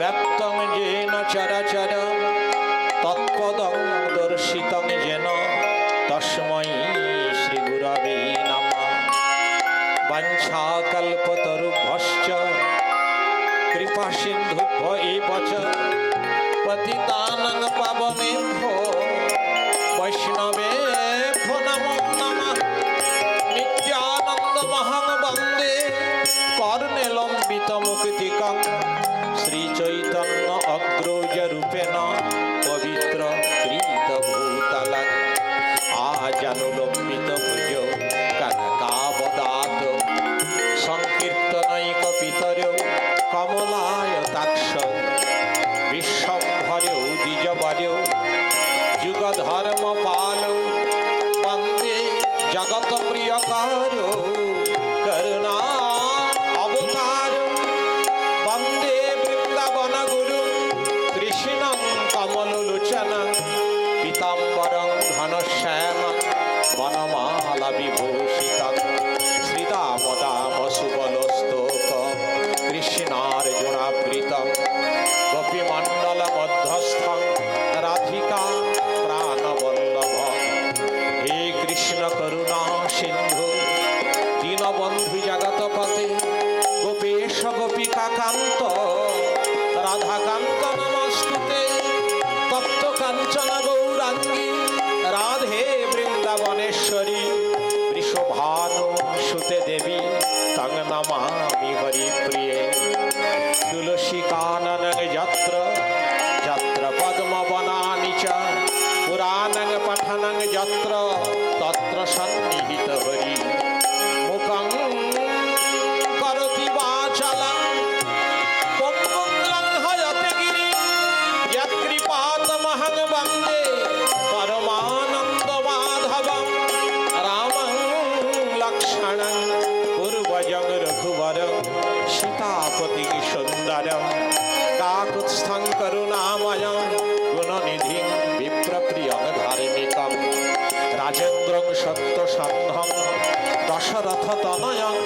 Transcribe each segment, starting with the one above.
ব্যক্তং যেন চরাচর তৎপদং দর্শিতং যেন তস্ময়ী শ্রীগুরবে নম। বাঞ্ছাকল্পতরুভশ্চ কৃপা সিন্ধুভ্য এব চ পতিতানং পাবনেভ্য, বৈষ্ণবে নমো নমঃ। নিত্যানন্দ মহাং বন্দে কর্ণেলম্বিত মুক্তিকং। শ্রীচৈতন্য অগ্রজরূপেণ পবিত্র কৃতভূতলং আজানুলম্বিত ভুজ কনকাবদাত সংকীর্তনৈক পিতর কমলায় তাক্ষ বিশ্বম্ভরে দ্বিজবরে যুগ ধর্ম বনমালা বিভূষিত শ্রীদামদাম সুবলস্তোক কৃষ্ণার্জুনাবৃত রাধিকা রাধাকান্ত নমস্তুতে। তপ্ত কাঞ্চন গৌরাঙ্গী। রাধে বৃষভানু সুতে দেবী তং নমামি হরি প্রিয়ে। তুলসী কানন যত্র যত্র পদ্ম বনানি চ। পুরাণং পঠনং যত্র, তত্র সন্নিহিত কাকুৎস্থং করুণাময়ং গুণনিধিং বিপ্রপ্রিয়ং ধার্মিকম রাজেন্দ্রং সত্যসন্ধং দশরথ তনয়ং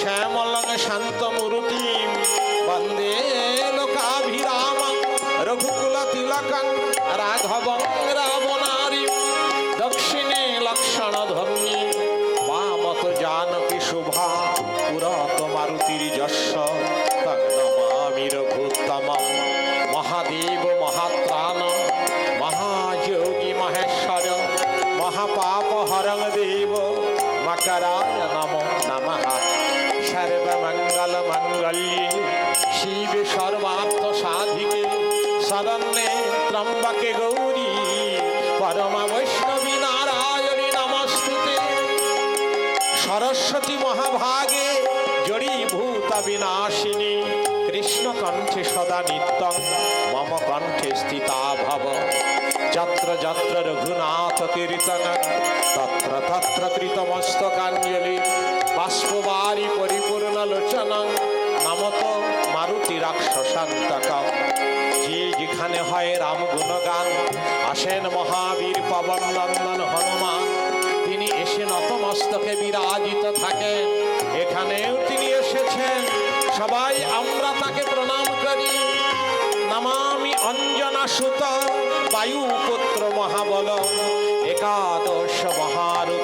শ্যামলং শান্তমূর্তিম। রাঘবং রাবণারি সর্বমঙ্গল মঙ্গল্যে শিবে সর্বার্থ সাধিকে শরণ্যে ত্রম্বকে গৌরী পরমা বৈষ্ণবী নারায়ণী নমস্তুতে সরস্বতী মহাভাগে জড়ীভূত বিনাশিনী কৃষ্ণ কণ্ঠে সদা নিত্যং মম কণ্ঠে স্থিতা ভব যত্র যত্র রঘুনাথ কীর্তন তত্র তত্র কৃতমস্তকাঞ্জলি গুণগান আসেন মহাবীর পবন নন্দন হনুমান। তিনি এসে নতমস্তকে বিরাজিত থাকে এখানেও তিনি এসেছেন। সবাই আমরা তাকে প্রণাম করি। নমামি অঞ্জনা সুত বায়ু পুত্র মহাবল। একাদশ মহারুদ্র